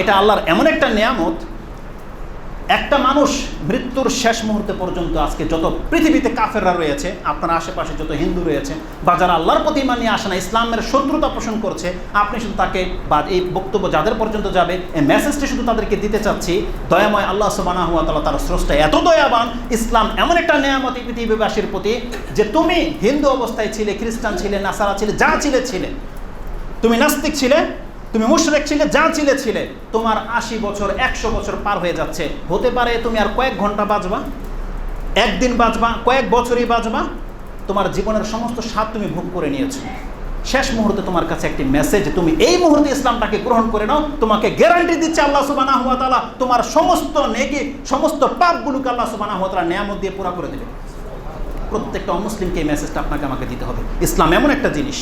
এটা আল্লাহর এমন একটা নিয়ামত, একটা মানুষ মৃত্যুর শেষ মুহূর্তে পর্যন্ত আজকে যত পৃথিবীতে কাফেররা রয়েছে, আপনার আশেপাশে যত হিন্দু রয়েছে, বা যারা আল্লাহর প্রতি ইমান নিয়ে আসে না, ইসলামের শত্রুতা পোষণ করছে, আপনি শুধু তাকে বা এই বক্তব্য যাদের পর্যন্ত যাবে, এই মেসেজটি শুধু তাদেরকে দিতে চাচ্ছি, দয়াময় আল্লাহ সুবানা হুয়া তালা তার স্রষ্টা এত দয়াবান, ইসলাম এমন একটা নিয়ামত পৃথিবীবাসীর প্রতি যে তুমি হিন্দু অবস্থায় ছিলে, খ্রিস্টান ছিলে, নাসারা ছিলে, যা ছিলে ছিলে। তুমি নাস্তিক ছিলে তুমি মুশরেক ছিলে যা ছিলে ছিলে। তোমার আশি বছর, একশো বছর পার হয়ে যাচ্ছে। হতে পারে তুমি আর কয়েক ঘণ্টা বাঁচবা একদিন বাঁচবা কয়েক বছরই বাঁচবা তোমার জীবনের সমস্ত স্বাদ তুমি ভোগ করে নিয়েছো। শেষ মুহূর্তে তোমার কাছে একটি মেসেজ তুমি এই মুহূর্তে ইসলামটাকে গ্রহণ করে নাও। তোমাকে গ্যারান্টি দিচ্ছে আল্লাহ সুবানা হুয়া তালা তোমার সমস্ত নেকি, সমস্ত পাপগুলোকে আল্লাহ সুবানা হুয়া তালা নিয়ামত দিয়ে পুরা করে দেবে। প্রত্যেকটা অমুসলিমকে এই মেসেজটা আপনাকে আমাকে দিতে হবে। ইসলাম এমন একটা জিনিস।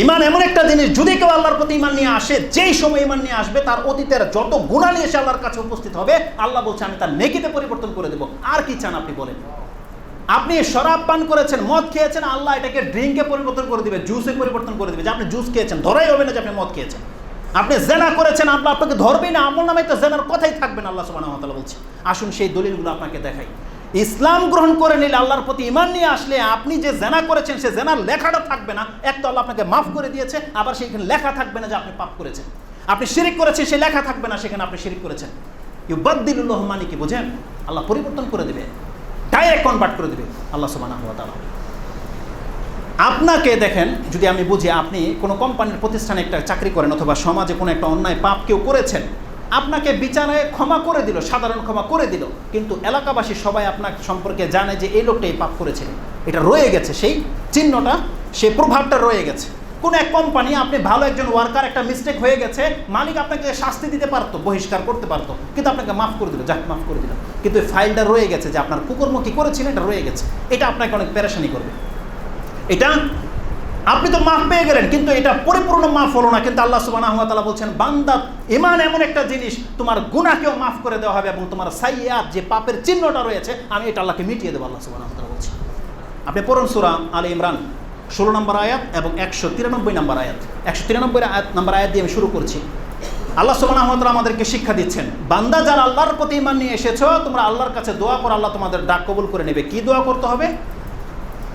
ইমান এমন একটা জিনিস, যদি কেউ আল্লাহর প্রতি ইমান নিয়ে আসে, যেই সময় ইমান নিয়ে আসবে, তার অতীতের যত গুণা নিয়ে এসে আল্লাহর কাছে উপস্থিত হবে, আল্লাহ বলছে, আমি তার নেকিতে পরিবর্তন করে দেবো। আর কি চান আপনি বলেন? আপনি শরাব পান করেছেন, মদ খেয়েছেন, আল্লাহ এটাকে ড্রিঙ্কে পরিবর্তন করে দিবে জুসে পরিবর্তন করে দিবে। যে আপনি জুস খেয়েছেন, ধরাই হবে না যে আপনি মদ খেয়েছেন। আপনি জেনা করেছেন, আল্লাহ আপনাকে ধরবেই না, আমল নামে তো জেনার কথাই থাকবেন আল্লাহ সুবাহ বলছে। আসুন সেই দলিলগুলো আপনাকে দেখাই। ইসলাম গ্রহণ করে নিলে আল্লাহর প্রতি ইমান নিয়ে আসলে আপনি যে জেনা করেছেন, সে জেনার লেখাটা থাকবে না। এক তো আল্লাহ আপনাকে মাফ করে দিয়েছে, আবার সেখানে লেখা থাকবে না যে আপনি পাপ করেছেন। আপনি শিরিক করেছেন, সে লেখা থাকবে না, সেখানে আপনি শিরিক করেছেন। ইউ বদ্দিল্লাহ মানে কি বোঝেন? আল্লাহ পরিবর্তন করে দেবে ডাইরেক্ট কনভার্ট করে দেবে, আল্লাহ সুবাহ আপনাকে দেখেন, যদি আমি বুঝি আপনি কোনো কোম্পানির প্রতিষ্ঠানে একটা চাকরি করেন অথবা সমাজে কোনো একটা অন্যায় পাপ কেউ করেছেন আপনাকে বিচারে ক্ষমা করে দিল, সাধারণ ক্ষমা করে দিল। কিন্তু এলাকাবাসী সবাই আপনার সম্পর্কে জানে যে এই লোকটা এই পাপ করেছিল এটা রয়ে গেছে, সেই চিহ্নটা সেই প্রভাবটা রয়ে গেছে। কোনো এক কোম্পানি আপনি ভালো একজন ওয়ার্কার একটা মিস্টেক হয়ে গেছে, মালিক আপনাকে শাস্তি দিতে পারতো, বহিষ্কার করতে পারতো, কিন্তু আপনাকে মাফ করে দিল, যাক, মাফ করে দিল। কিন্তু এই ফাইলটা রয়ে গেছে যে আপনার কুকর্ম কি করেছিলেন, এটা রয়ে গেছে। এটা আপনাকে অনেক পেরেশানি করবে। এটা আপনি তো মাফ পেয়ে গেলেন, কিন্তু এটা পরিপূর্ণ মাফ হলো না। কিন্তু আল্লাহ সুবাহ বলছেন, বান্দা ইমান এমন একটা জিনিস, তোমার গুণাকেও মাফ করে দেওয়া হবে এবং তোমার সাইয়াদ যে পাপের চিহ্নটা রয়েছে, আমি এটা আল্লাহকে মিটিয়ে দেবো, আল্লাহ সুবাহ বলছি আপনি পড়ুন সুরা আল ইমরান, ষোলো নম্বর আয়াত এবং একশো তিরানব্বই নম্বর আয়াত। একশো তিরানব্বই আয়াত নম্বর আয়াত দিয়ে আমি শুরু করছি। আল্লাহ সুবাহ আমাদেরকে শিক্ষা দিচ্ছেন, বান্দা যারা আল্লাহর প্রতি ইমান নিয়ে এসেছ, তোমরা আল্লাহর কাছে দোয়া করো, আল্লাহ তোমাদের ডাক কবুল করে নেবে। কি দোয়া করতে হবে?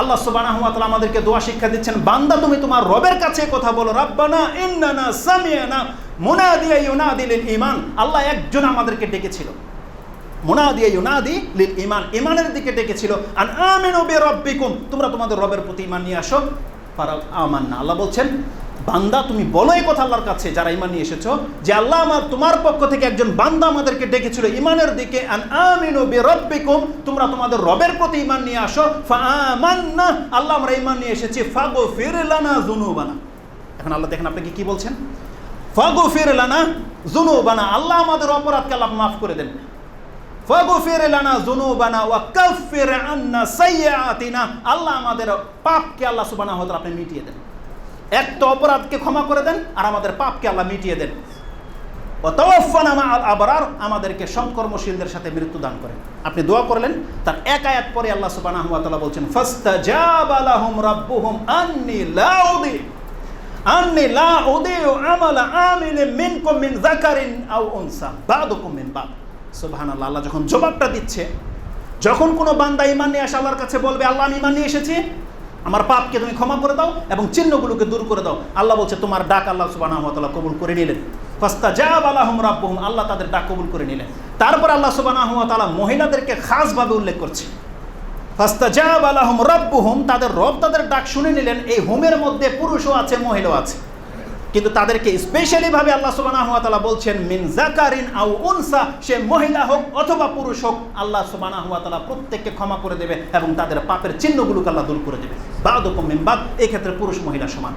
আল্লাহ সুবহানাহু ওয়া আমাদেরকে দোয়া শিক্ষা দিচ্ছেন, বান্দা তুমি তোমার রবের কাছে কথা বলো, রাব্বানা ইন্নানা সামিয়ানা মুনাদিয়া ইউনাদি লিল ইমান আল্লাহ একজন আমাদেরকে ডেকেছিল। মুনাদিয়া ইউনাদি লিল ইমান ইমানের দিকে ডেকেছিল ও বে রব্বিকুম তোমরা তোমাদের রবের প্রতি ইমান নিয়ে আসো। পারা আমান না আল্লাহ বলছেন বান্দা, তুমি বলো এই কথা আল্লাহর কাছে, যারা ইমান নিয়ে এসেছ, যে আল্লাহ আমার তোমার পক্ষ থেকে একজন বান্দা আমাদেরকে ডেকেছিল ইমানের দিকে তোমরা তোমাদের রবের প্রতি ইমান নিয়ে আসো, ফাআমান্না আল্লাহ, আমরা ইমান নিয়ে এসেছি, ফাগফির লানা যুনুবানা এখন আল্লাহ দেখেন আপনাকে কি বলছেন? ফাগফির লানা যুনুবানা আল্লাহ আমাদের অপরাধকে আল্লাহ মাফ করে দেন আল্লাহ আমাদের পাপকে আল্লাহ সুবহানাহু ওয়া আপনি মিটিয়ে দেন। এক তো অপরাধকে ক্ষমা করে দেন আর আমাদের পাপকে আল্লাহ মিটিয়ে দেন। আবরার, আমাদেরকে সৎকর্মশীলদের সাথে মৃত্যু দান করেন। আপনি দোয়া করলেন, তার এক আয়াত পরে আল্লাহ সুবহানাহু ওয়া তাআলা বলছেন, ফাস্তাজাবা লাহুম রাব্বুহুম আন্নী লা উদি আন্নী লা উদিউ আমালা আমিল মিনকুম মিন যাকারিন আও উনসা, বাদুকুম মিন বাদ। সুবহানাল্লাহ, আল্লাহ যখন জবাবটা দিচ্ছে, যখন কোনো বান্দা ইমান নিয়ে আসে আল্লাহর কাছে বলবে, আল্লাহ, আমি ইমান নিয়ে এসেছি আমার পাপকে তুমি ক্ষমা করে দাও এবং চিহ্নগুলোকে দূর করে দাও। আল্লাহ বলছে, তোমার ডাক আল্লাহ সুবাহ কবুল করে নিলেন। ফাস্তা যা আলাহম রাব্বহম। আল্লাহ তাদের ডাক কবুল করে নিলেন। তারপর আল্লাহ সুবাহ তালা মহিলাদেরকে খাসভাবে উল্লেখ করছে। ফাস্তা যা আলাহম বহুম তাদের রব তাদের ডাক শুনে নিলেন, এই হোমের মধ্যে পুরুষও আছে, মহিলাও আছে। কিন্তু তাদেরকে স্পেশালি ভাবে আল্লাহ সুবহানাহু ওয়া তাআলা বলছেন, মিন জাকারিন আও উনসা, সে মহিলা হোক অথবা পুরুষ হোক, আল্লাহ সুবহানাহু ওয়া তাআলা প্রত্যেককে ক্ষমা করে দেবে এবং তাদের পাপের চিহ্নগুলোকে আল্লাহ দূর করে দেবে। বাদুকুম মিন বাদ, এই ক্ষেত্রে পুরুষ মহিলা সমান।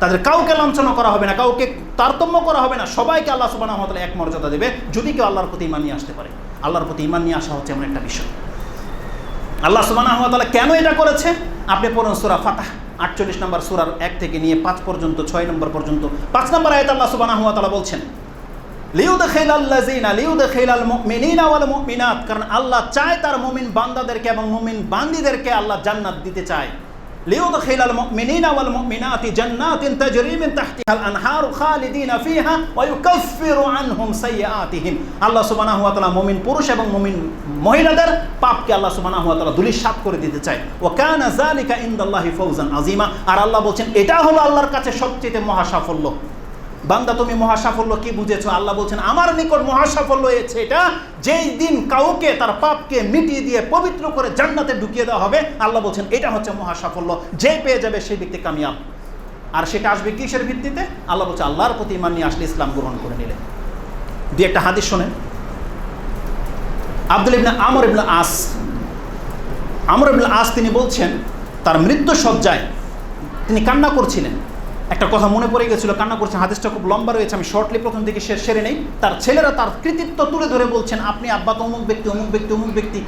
তাদের কাউকে লাঞ্ছনা করা হবে না, কাউকে তারতম্য করা হবে না, সবাইকে আল্লাহ সুবহানাহু ওয়া তাআলা এক মর্যাদা দেবে, যদি কেউ আল্লাহর প্রতি মানিয়ে আসতে পারে। আল্লাহর প্রতি ইমান নিয়ে আসা হচ্ছে এমন একটা বিষয়। আল্লাহ সুবাহ কেন এটা করেছে? আপনি পড়ুন সুরা ফাতাহ। আটচল্লিশ নম্বর সুরার এক থেকে নিয়ে পাঁচ পর্যন্ত, ছয় নম্বর পর্যন্ত, পাঁচ নম্বর আয়ত আল্লাহ সুবাহ বলছেন কারণ আল্লাহ চায় তার মুমিন বান্দাদেরকে এবং মুমিন বান্দিদেরকে আল্লাহ জান্নাত দিতে চায়। ليدخل المؤمنين والمؤمنات جنات تجري من تحتها الانهار خالدين فيها ويكفر عنهم سيئاتهم আল্লাহ সুবহানাহু ওয়া তাআলা মুমিন পুরুষ এবং মুমিন মহিলাদের পাপকে আল্লাহ সুবহানাহু ওয়া তাআলা ধুলিসাৎ করে দিতে চায় ওয়া কানা যালিকা ইনদাল্লাহি ফাওজান আযীমা আর আল্লাহ বলছেন এটা হলো আল্লাহর কাছে সবচেয়ে মহা সাফল্য বান্দা, তুমি মহাসাফল্য কি বুঝেছ? আল্লাহ বলছেন, আমার নিকট মহাসাফল্য হয়েছে এটা, যেই দিন কাউকে, তার পাপকে মিটিয়ে দিয়ে পবিত্র করে জান্নাতে ঢুকিয়ে দেওয়া হবে, আল্লাহ বলছেন, এটা হচ্ছে মহাসাফল্য। যে পেয়ে যাবে সেই ব্যক্তি কামিয়াব। আর সেটা আসবে কিসের ভিত্তিতে? আল্লাহ বলছে, আল্লাহর প্রতি ইমান নিয়ে আসলে ইসলাম গ্রহণ করে নিলে। দিয়ে একটা হাদিস শোনেন। আব্দুল ইবনা আমর ইবনা আস। আমর ইবনা আস তিনি বলছেন, তার মৃত্যু সজ্জায় তিনি কান্না করছিলেন। একটা কথা মনে পড়ে গেছিল, কান্না করছেন হাদিসটা খুব লম্বা রয়েছে, আমি শর্টলি প্রথম দিকে শেষ সেরে নেই। তার ছেলেরা তার কৃতিত্ব তুলে ধরে বলছেন, আপনি আব্বা তো অমুক ব্যক্তি অমুক ব্যক্তি অমুক ব্যক্তি।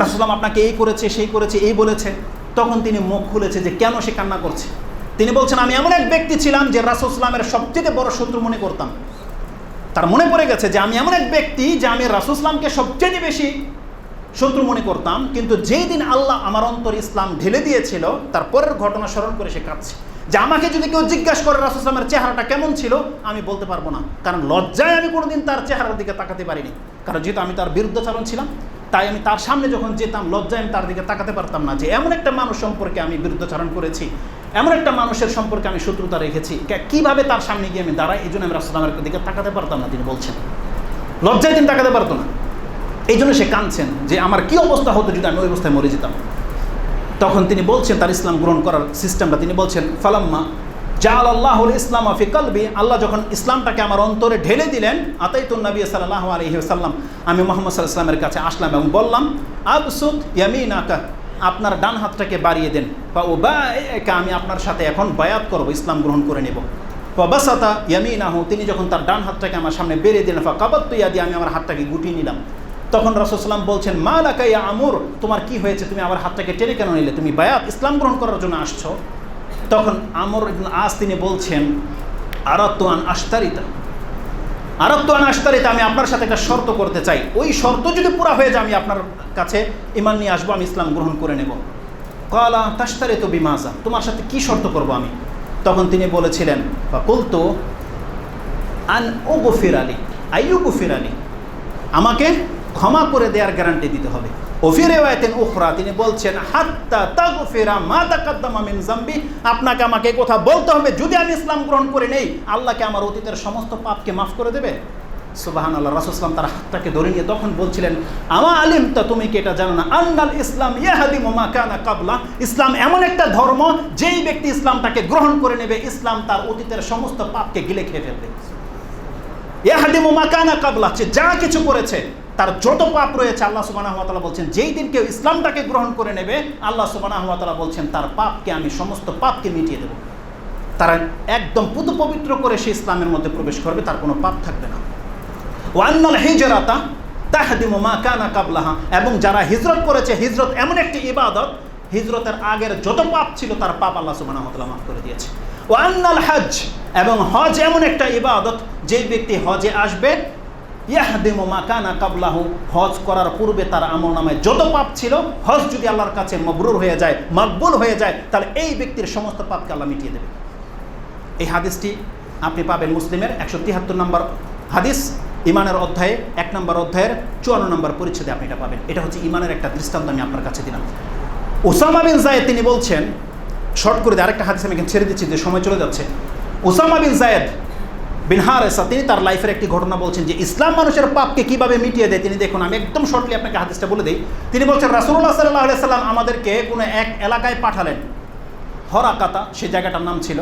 রাসুলাম আপনাকে এই করেছে, সেই করেছে, এই বলেছে। তখন তিনি মুখ খুলেছে যে, কেন সে কান্না করছে? তিনি বলছেন, আমি এমন এক ব্যক্তি ছিলাম যে রাসুসলামের সবচেয়ে বড় শত্রু মনে করতাম। তার মনে পড়ে গেছে যে, আমি এমন এক ব্যক্তি যে আমি রাসুসলামকে সবচেয়ে বেশি শত্রু মনে করতাম, কিন্তু যেই দিন আল্লাহ আমার অন্তর ইসলাম ঢেলে দিয়েছিল, তার পরের ঘটনা স্মরণ করে সে কাঁদছে। যে আমাকে যদি কেউ জিজ্ঞাসা করে রাসুসলামের চেহারাটা কেমন ছিল, আমি বলতে পারব না। কারণ লজ্জায় আমি কোনোদিন তার চেহারার দিকে তাকাতে পারিনি। কারণ যেহেতু আমি তার বিরুদ্ধাচরণ ছিলাম, তাই আমি তার সামনে যখন যেতাম, লজ্জায় আমি তার দিকে তাকাতে পারতাম না যে এমন একটা মানুষ সম্পর্কে আমি বিরুদ্ধাচরণ করেছি, এমন একটা মানুষের সম্পর্কে আমি শত্রুতা রেখেছি। কীভাবে তার সামনে গিয়ে আমি দাঁড়াই এই জন্য আমি রাসুলামের দিকে তাকাতে পারতাম না, তিনি বলছেন। লজ্জায় তিনি তাকাতে পারতো না। এই জন্য সে কাঁদছেন যে আমার কি অবস্থা হতো যদি আমি ওই অবস্থায় মরে যেতাম। তখন তিনি বলছেন, তার ইসলাম গ্রহণ করার সিস্টেমটা তিনি বলছেন, ফালাম্মা জাল আল্লাহুল ইসলাম আফি কলবি, আল্লাহ যখন ইসলামটাকে আমার অন্তরে ঢেলে দিলেন, আতাইতুন নবী সাল্লাহ আলহি সাল্লাম আমি মোহাম্মদ সাল্লাহ ইসলামের কাছে আসলাম এবং বললাম, আবসুদ ইয়ামিন আকা আপনার ডান হাতটাকে বাড়িয়ে দেন বা ও বা আমি আপনার সাথে এখন বায়াত করব, ইসলাম গ্রহণ করে নেব। বাসাতা ইয়ামিন আহু তিনি যখন তার ডান হাতটাকে আমার সামনে বেরিয়ে দিলেন ফা কাবাত্তু ইয়াদি, আমি আমার হাতটাকে গুটিয়ে নিলাম। তখন রাসুসলাম বলছেন, মা লাকাইয়া আমর, তোমার কি হয়েছে? তুমি আমার হাতটাকে টেনে কেন নিলে? তুমি বায়াত, ইসলাম গ্রহণ করার জন্য আসছো? তখন আমর আজ তিনি বলছেন আরত্তান আস্তারিতা আরত্তান আস্তারিতা আমি আপনার সাথে একটা শর্ত করতে চাই। ওই শর্ত যদি পুরা হয়ে যায়, আমি আপনার কাছে ইমান নিয়ে আসব, আমি ইসলাম গ্রহণ করে নেব। কলা তাস্তারে তো বিমাজা তোমার সাথে কি শর্ত করব আমি? তখন তিনি বলেছিলেন বা বলতো আন ও গফির আলী আই ও গফির আলী আমাকে ক্ষমা করে দেওয়ার গ্যারান্টি দিতে হবে। ওফিরে ওয়াতেন উখরা, তিনি বলছেন, হাত্তা তাগফিরা মা তাকাদ্দামা মিন জামবি আপনাকে আমাকে কথা বলতে হবে, যদি আমি ইসলাম গ্রহণ করে নেই, আল্লাহকে আমার অতীতের সমস্ত পাপকে মাফ করে দেবে। সুবাহান আল্লাহ রাসুসলাম তার হাতটাকে ধরে নিয়ে তখন বলছিলেন, আমা আলিম তা তুমি কি এটা জানো না? আন্নাল ইসলাম ইয়াহাদিম মা কানা কাবলা। ইসলাম এমন একটা ধর্ম, যেই ব্যক্তি ইসলামটাকে গ্রহণ করে নেবে, ইসলাম তার অতীতের সমস্ত পাপকে গিলে খেয়ে ফেলবে। ইয়াহাদিম মা কানা কাবলা যা কিছু করেছে তার যত পাপ রয়েছে, আল্লাহ সুবাহ বলছেন, যেই দিন কেউ ইসলামটাকে গ্রহণ করে নেবে, আল্লাহ সুবাহ বলছেন, তার পাপকে আমি সমস্ত পাপকে মিটিয়ে দেব। তারা একদম পুতু পবিত্র করে সে ইসলামের মধ্যে প্রবেশ করবে, তার কোনো পাপ থাকবে না। ওয়ান্নাল হিজরাতা তাহাদিমু মা কানা কাবলাহা, এবং যারা হিজরত করেছে, হিজরত এমন একটি ইবাদত, হিজরতের আগের যত পাপ ছিল, তার পাপ আল্লাহ সুবাহ মাফ করে দিয়েছে। ওয়ান্নাল হজ এবং হজ এমন একটা ইবাদত, যেই ব্যক্তি হজে আসবে ইয়াহদিমু মাকানা কাবলাহু, হজ করার পূর্বে তার আমল যত পাপ ছিল, হজ যদি আল্লাহর কাছে মবরুর হয়ে যায়, মকবুল হয়ে যায়, তাহলে এই ব্যক্তির সমস্ত পাপকে আল্লাহ মিটিয়ে দেবে। এই হাদিসটি আপনি পাবেন মুসলিমের একশো তিয়াত্তর নম্বর হাদিস ইমানের অধ্যায়ে এক নম্বর অধ্যায়ের চুয়ান্ন নম্বর পরিচ্ছেদে আপনি এটা পাবেন। এটা হচ্ছে ইমানের একটা দৃষ্টান্ত, আমি আপনার কাছে দিলাম। ওসামা বিন জায়েদ তিনি বলছেন, শর্ট করে দিয়ে আরেকটা হাদিস আমি এখানে ছেড়ে দিচ্ছি, যে সময় চলে যাচ্ছে। ওসামা বিন জায়েদ বিন হারেসা তিনি তার লাইফের একটি ঘটনা বলছেন যে, ইসলাম মানুষের পাপকে কীভাবে মিটিয়ে দেয়? তিনি দেখুন, আমি একদম শর্টলি আপনাকে হাদিসটা বলে দিই। তিনি বলছেন রাসুল্লাহ সাল্লাহ সাল্লাম আমাদেরকে কোনো এক এলাকায় পাঠালেন। হরাকাতা, সে জায়গাটার নাম ছিল।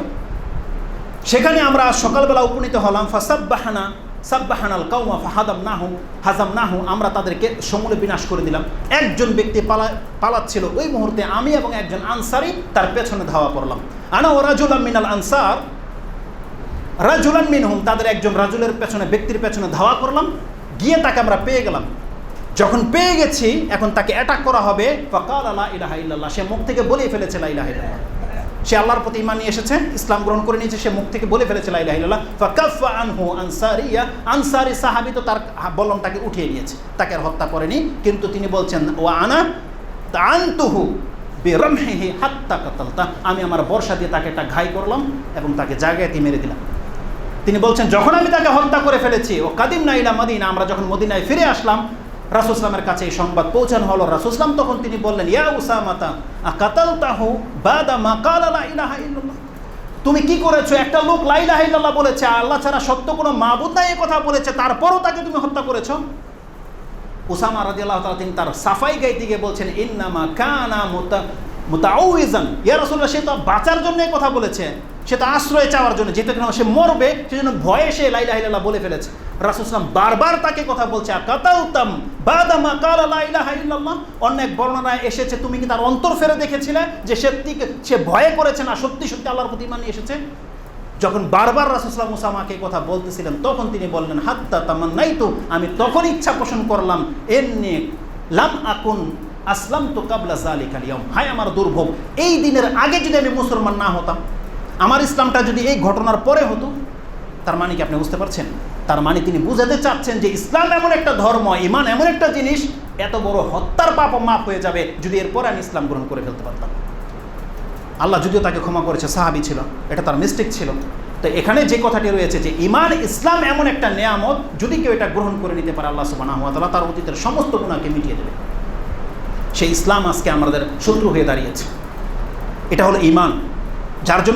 সেখানে আমরা সকালবেলা উপনীত হলাম। ফাসাব্বাহানা, সাব্বাহানাল কাউমা ফাহাদাম নাহু হাজাম নাহু আমরা তাদেরকে সমূলে বিনাশ করে দিলাম। একজন ব্যক্তি পালা, পালাচ্ছিল ওই মুহূর্তে আমি এবং একজন আনসারি তার পেছনে ধাওয়া করলাম। আনা ও রাজুল মিনাল আনসার রাজুলান মিন মিনহুম, তাদের একজন রাজুলের পেছনে, ব্যক্তির পেছনে ধাওয়া করলাম, গিয়ে তাকে আমরা পেয়ে গেলাম। যখন পেয়ে গেছি, এখন তাকে অ্যাটাক করা হবে, ফকাল আলা ইলাহা ইল্লাল্লাহ, সে মুখ থেকে বলে ফেলেছে লা ইলাহা ইল্লাল্লাহ। সে আল্লাহর প্রতি ইমান নিয়ে এসেছে, ইসলাম গ্রহণ করে নিয়েছে, সে মুখ থেকে বলে ফেলেছে লা ইলাহা ইল্লাল্লাহ। ফাকাফা আনহু আনসারিয়া, আনসারি সাহাবী তো তার বলমটাকে উঠিয়ে নিয়েছে। তাকে আর হত্যা করেনি, কিন্তু তিনি বলছেন ও আনা তানতুহু বেরমহিহি হাত্তা কাতালতা। আমি আমার বর্ষা দিয়ে তাকে একটা ঘাই করলাম এবং তাকে জায়গায় মেরে দিলাম। তিনি বলছেন, যখন আমি তাকে হত্যা করে ফেলেছি, ও কাদিম নাইলা মদিনা, আমরা যখন মদিনায় ফিরে আসলাম রাসুসলামের কাছে এই সংবাদ পৌঁছানো হলো। রাসুসলাম তখন তিনি বললেন, ইয়া তাহু ইল্লাল্লাহ? তুমি কি করেছ? একটা লোক লাইলাহা বলেছে আল্লাহ ছাড়া সত্য কোনো মাবুদ নাই কথা বলেছে, তারপরও তাকে তুমি হত্যা করেছ? উসামা রাদিয়াল্লাহু তাআলা তিনি তার সাফাই গাইতে গিয়ে বলছেন, ইন্নামা কানা মুতা, মুতাউইজান। ইয়া রাসূলুল্লাহ, সে তো বাঁচার জন্য কথা বলেছে। সে তো আশ্রয় চাওয়ার জন্য যেতে কিনা সে মরবে, সেজন্য ভয়ে সে লা ইলাহা ইল্লাল্লাহ বলে ফেলেছে। রাসূল সাল্লাম বারবার তাকে কথা বলছে কাতালতাম বাদা মা কালা ইলাহা ইল্লাল্লাহ? অনেক বর্ণনায় এসেছে, তুমি কি তার অন্তর ফেরে দেখেছিলে যে সত্যি সে ভয়ে করেছে না? সত্যি সত্যি আল্লাহর প্রতি ইমান নিয়ে এসেছে? যখন বারবার রাসুসলাম মুসামাকে কথা বলতেছিলেন, তখন তিনি বললেন, হাত্তা তামান নাই তো আমি তখন ইচ্ছা পোষণ করলাম এমনি লাম আকুন আসলাম তো কাবলা জালিক আলিয়ম হায় আমার দুর্ভোগ, এই দিনের আগে যদি আমি মুসলমান না হতাম আমার ইসলামটা যদি এই ঘটনার পরে হতো, তার মানে কি আপনি বুঝতে পারছেন? তার মানে তিনি বুঝাতে চাচ্ছেন যে ইসলাম এমন একটা ধর্ম ইমান এমন একটা জিনিস, এত বড় হত্যার পাপ মাপ হয়ে যাবে যদি এরপরে আমি ইসলাম গ্রহণ করে ফেলতে পারতাম। আল্লাহ যদিও তাকে ক্ষমা করেছে, সাহাবি ছিল, এটা তার মিস্টেক ছিল। তো এখানে যে কথাটি রয়েছে যে ইমান ইসলাম এমন একটা নেয়ামত, যদি কেউ এটা গ্রহণ করে নিতে পারে, আল্লাহ সুবাহ তার অতীতের সমস্ত গুণাকে মিটিয়ে দেবে। সেই ইসলাম আজকে আমাদের শত্রু হয়ে দাঁড়িয়েছে। এটা হলো ইমান যার জন্য